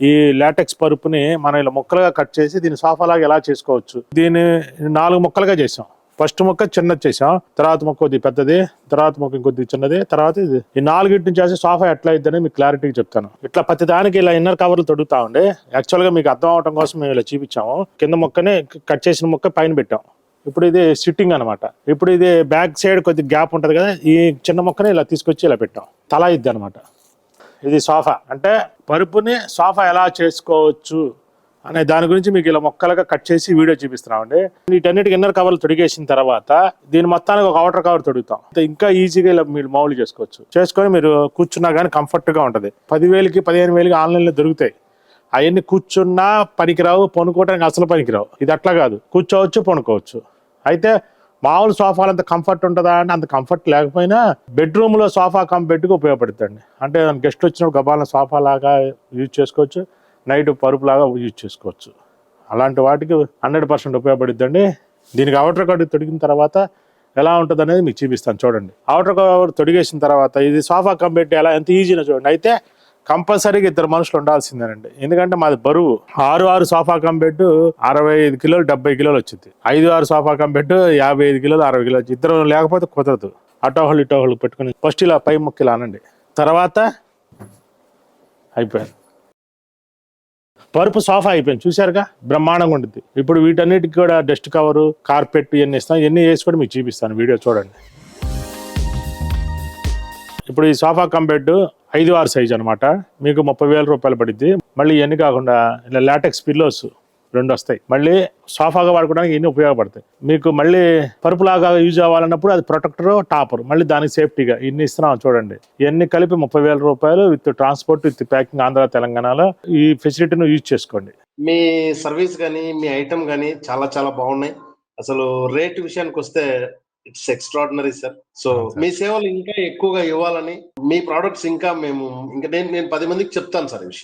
ఈ లాటెక్స్ పరుపుని మనం ఇలా ముక్కలుగా కట్ చేసి దీన్ని సోఫా లాగా ఎలా చేసుకోవచ్చు? దీన్ని నాలుగు ముక్కలుగా చేసాం. ఫస్ట్ ముక్క చిన్నది చేసాం. తర్వాత మొక్క కొద్ది పెద్దది తర్వాత ముక్క ఇంకొద్ది చిన్నది తర్వాత ఇది. ఈ నాలుగింటి నుంచి చేసి సోఫా ఎట్లా అయిద్దని మీకు క్లారిటీగా చెప్తాను. ఇట్లా ప్రతి దానికి ఇలా ఇన్నర్ కవర్లు తొడుగుతా ఉండే. యాక్చువల్గా మీకు అర్థం అవడం కోసం మేము ఇలా చూపించాము. కింద మొక్కనే కట్ చేసిన ముక్క పైన పెట్టాం. ఇప్పుడు ఇది సిట్టింగ్ అన్నమాట. ఇప్పుడు ఇది బ్యాక్ సైడ్ కొద్ది గ్యాప్ ఉంటుంది కదా ఈ చిన్న మొక్కని ఇలా తీసుకొచ్చి ఇలా పెట్టాం. తల ఇద్ది అనమాట ఇది సోఫా. అంటే పరుపుని సోఫా ఎలా చేసుకోవచ్చు అనే దాని గురించి మీకు ఇలా మొక్కలుగా కట్ చేసి వీడియో చూపిస్తున్నామండి. వీటన్నిటికి ఇన్నర్ కవర్లు తొడిగేసిన తర్వాత దీని మొత్తానికి ఒక అవుటర్ కవర్ తొడుగుతాం. ఇంకా ఈజీగా ఇలా మీరు మౌలు చేసుకోవచ్చు. చేసుకొని మీరు కూర్చున్నా కానీ కంఫర్ట్గా ఉంటుంది. పదివేలకి పదిహేను వేలకి ఆన్లైన్లో దొరుకుతాయి. అవన్నీ కూర్చున్నా పనికిరావు పనుకోవడానికి అసలు పనికిరావు. ఇది అట్లా కాదు. కూర్చోవచ్చు పనుకోవచ్చు. అయితే మామూలు సోఫాలు అంత కంఫర్ట్ ఉంటుందా అంటే అంత కంఫర్ట్ లేకపోయినా బెడ్రూమ్లో సోఫా కం బెడ్కి ఉపయోగపడుతుంది అంటే గెస్ట్ వచ్చినప్పుడు గబాల సోఫా లాగా యూజ్ చేసుకోవచ్చు నైట్ పరుపు లాగా యూజ్ చేసుకోవచ్చు. అలాంటి వాటికి హండ్రెడ్ పర్సెంట్ ఉపయోగపడుద్దండి దీనికి అవుటర్ కవర్ తొడిగిన తర్వాత ఎలా ఉంటుంది అనేది మీకు చూపిస్తాను చూడండి. అవుటర్ కవర్ తొడిగేసిన తర్వాత ఇది సోఫా కమ్ ఎలా ఎంత ఈజీనా చూడండి. అయితే కంపల్సరీగా ఇద్దరు మనుషులు ఉండాల్సిందేనండి. ఎందుకంటే మాది బరువు. ఆరు ఆరు సోఫా కమ్ బెడ్ అరవై ఐదు కిలోలు డెబ్బై కిలోలు వచ్చింది. ఐదు ఆరు సోఫా కమ్ బెడ్ యాభై ఐదు కిలోలు అరవై కిలోలు వచ్చింది. ఇద్దరు లేకపోతే కుదరదు. అటోహళ్ళు ఇటోహళ్ళు పెట్టుకుని ఫస్ట్ ఇలా పై ముక్కి అనండి. తర్వాత అయిపోయింది. పరుపు సోఫా అయిపోయింది. చూశారుగా? బ్రహ్మాండంగా ఉంటుంది ఇప్పుడు వీటన్నిటికి కూడా డస్ట్ కవరు కార్పెట్ ఇవన్నీ ఇస్తాం. ఇవన్నీ వేసి కూడా మీకు చూపిస్తాను. వీడియో చూడండి. ఇప్పుడు ఈ సోఫా కంబెడ్ ఐదు ఆరు సైజ్ అనమాట మీకు ముప్పై వేల రూపాయలు పడిద్ది. మళ్ళీ ఇవన్నీ కాకుండా ఇలా లాటెక్స్ పిల్లోస్ రెండు వస్తాయి. మళ్ళీ సోఫాగా వాడుకోవడానికి ఇన్ని ఉపయోగపడతాయి. మీకు మళ్ళీ పరుపులాగా యూజ్ అవ్వాలన్నప్పుడు అది ప్రొటెక్టర్ టాపర్ మళ్ళీ దానికి సేఫ్టీగా ఇన్ని ఇస్తున్నాం చూడండి. ఇవన్నీ కలిపి ముప్పై వేల రూపాయలు with transport with packing Andhra తెలంగాణలో ఈ ఫెసిలిటీని యూజ్ చేసుకోండి. మీ సర్వీస్ కానీ మీ ఐటమ్ కానీ చాలా చాలా బాగున్నాయి. అసలు రేట్ విషయానికి వస్తే ఇట్స్ ఎక్స్ట్రాడినరీ సార్ సో. మీ సేవలు ఇంకా ఎక్కువగా ఇవ్వాలని మీ ప్రోడక్ట్స్ ఇంకా మేము ఇంకా నేను నేను పది మందికి చెప్తాను సార్ ఈ విషయం